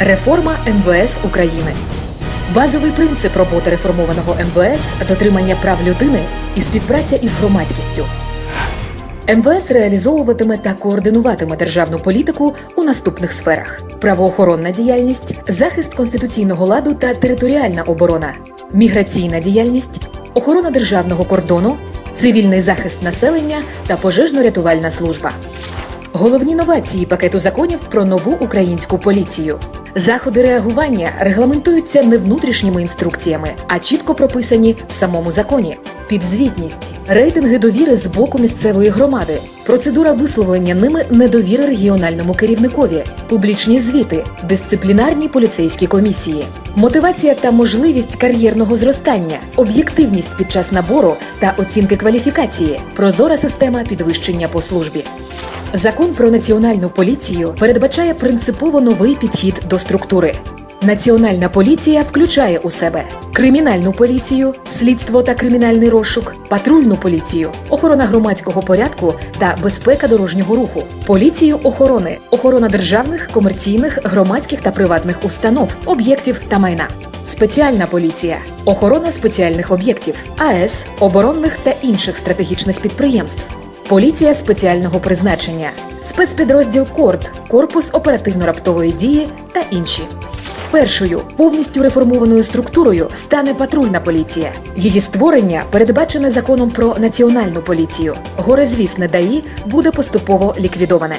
Реформа МВС України. Базовий принцип роботи реформованого МВС дотримання прав людини і співпраця із громадськістю. МВС реалізовуватиме та координуватиме державну політику у наступних сферах: правоохоронна діяльність, захист конституційного ладу та територіальна оборона, міграційна діяльність, охорона державного кордону, цивільний захист населення та пожежно-рятувальна служба. Головні новації пакету законів про нову українську поліцію. Заходи реагування регламентуються не внутрішніми інструкціями, а чітко прописані в самому законі. Підзвітність, рейтинги довіри з боку місцевої громади, процедура висловлення ними недовіри регіональному керівникові, публічні звіти, дисциплінарні поліцейські комісії, мотивація та можливість кар'єрного зростання, об'єктивність під час набору та оцінки кваліфікації, прозора система підвищення по службі. Закон про національну поліцію передбачає принципово новий підхід до структури. Національна поліція включає у себе кримінальну поліцію, слідство та кримінальний розшук, патрульну поліцію, охорона громадського порядку та безпека дорожнього руху, поліцію охорони, охорона державних, комерційних, громадських та приватних установ, об'єктів та майна. Спеціальна поліція, охорона спеціальних об'єктів, АЕС, оборонних та інших стратегічних підприємств, Поліція спеціального призначення, спецпідрозділ КОРД, корпус оперативно-раптової дії та інші. Першою повністю реформованою структурою стане патрульна поліція. Її створення передбачене законом про національну поліцію. Горизвісне ДАІ буде поступово ліквідоване.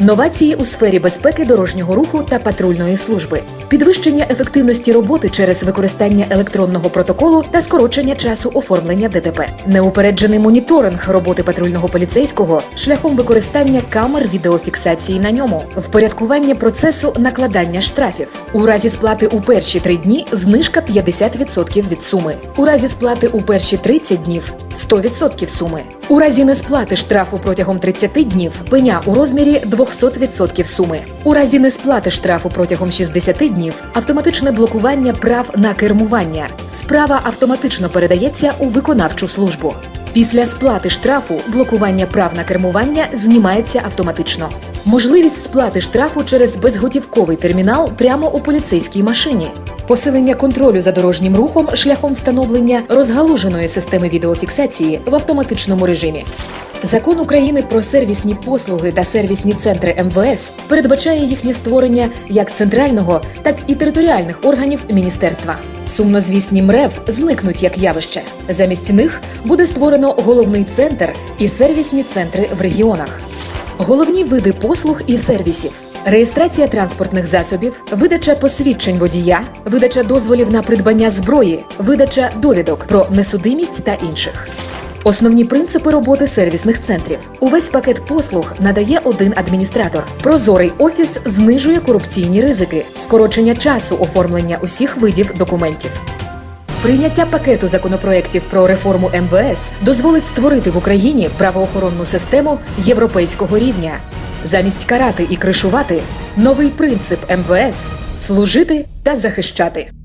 Новації у сфері безпеки дорожнього руху та патрульної служби, підвищення ефективності роботи через використання електронного протоколу та скорочення часу оформлення ДТП, неупереджений моніторинг роботи патрульного поліцейського шляхом використання камер відеофіксації на ньому, впорядкування процесу накладання штрафів. У разі сплати у перші три дні знижка 50% від суми. У разі сплати у перші 30 днів 100% суми. У разі несплати штрафу протягом 30 днів пеня у розмірі 200% суми. У разі несплати штрафу протягом 60 днів автоматичне блокування прав на кермування. Справа автоматично передається у виконавчу службу. Після сплати штрафу блокування прав на кермування знімається автоматично. Можливість сплати штрафу через безготівковий термінал прямо у поліцейській машині. Посилення контролю за дорожнім рухом шляхом встановлення розгалуженої системи відеофіксації в автоматичному режимі. Закон України про сервісні послуги та сервісні центри МВС передбачає їхнє створення як центрального, так і територіальних органів міністерства. Сумнозвісні МРЕВ зникнуть як явище. Замість них буде створено головний центр і сервісні центри в регіонах. Головні види послуг і сервісів. Реєстрація транспортних засобів, видача посвідчень водія, видача дозволів на придбання зброї, видача довідок про несудимість та інших. Основні принципи роботи сервісних центрів. Увесь пакет послуг надає один адміністратор. Прозорий офіс знижує корупційні ризики, скорочення часу оформлення усіх видів документів. Прийняття пакету законопроєктів про реформу МВС дозволить створити в Україні правоохоронну систему європейського рівня. Замість карати і кришувати новий принцип МВС служити та захищати.